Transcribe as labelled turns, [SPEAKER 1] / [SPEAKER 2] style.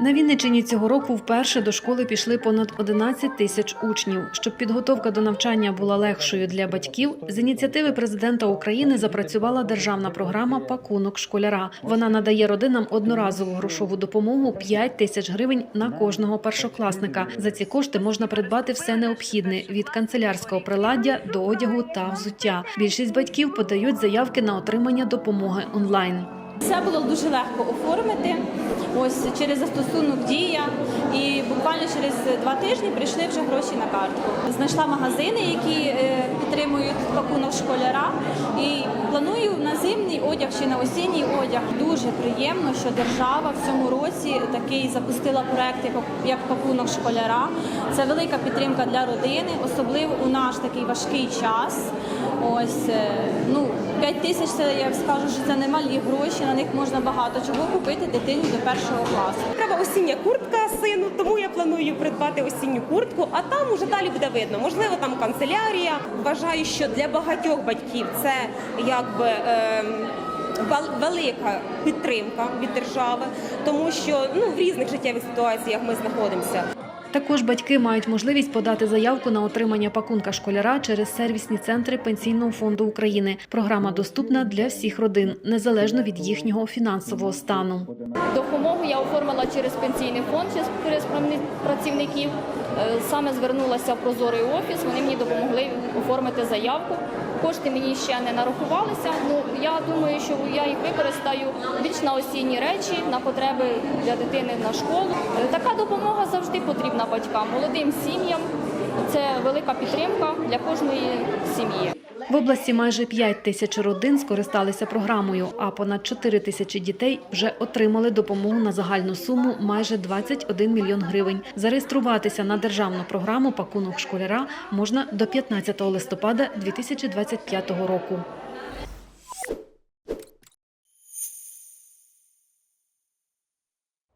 [SPEAKER 1] На Вінниччині цього року вперше до школи пішли понад 11 тисяч учнів. Щоб підготовка до навчання була легшою для батьків, з ініціативи президента України запрацювала державна програма Пакунок школяра. Вона надає родинам одноразову грошову допомогу 5 тисяч гривень на кожного першокласника. За ці кошти можна придбати все необхідне від канцелярського приладдя до одягу та взуття. Більшість батьків подають заявки на отримання допомоги онлайн.
[SPEAKER 2] Все було дуже легко оформити. Ось через застосунок дія, і буквально через два тижні прийшли вже гроші на картку. Знайшла магазини, які е, підтримують пакунок школяра, і планую на зимній одяг чи на осінній одяг. Дуже приємно, що держава в цьому році такий запустила проект як, пакунок школяра. Це велика підтримка для родини, особливо у наш такий важкий час. Ось е, ну 5 тисяч це я скажу, що це немалі гроші. На них можна багато чого купити дитині до першого класу.
[SPEAKER 3] Треба осіння куртка сину, тому я планую придбати осінню куртку, а там уже далі буде видно. Можливо, там канцелярія. Вважаю, що для багатьох батьків це якби. Е Велика підтримка від держави, тому що ну в різних життєвих ситуаціях ми знаходимося.
[SPEAKER 1] Також батьки мають можливість подати заявку на отримання пакунка школяра через сервісні центри Пенсійного фонду України. Програма доступна для всіх родин, незалежно від їхнього фінансового стану.
[SPEAKER 4] Допомогу я оформила через пенсійний фонд через працівників. Е, Саме звернулася в прозорий офіс. Вони мені допомогли оформити заявку. Кошти мені ще не нарахувалися. Ну я думаю, що я їх використаю більш на осінні речі, на потреби для дитини на школу. Е, Така допомога завжди потрібна батькам, молодим сім'ям. Це велика підтримка для кожної сім'ї.
[SPEAKER 1] В області майже 5 тисяч родин скористалися програмою, а понад 4 тисячі дітей вже отримали допомогу на загальну суму майже 21 мільйон гривень. Зареєструватися на державну програму пакунок школяра можна до 15 листопада 2025 року.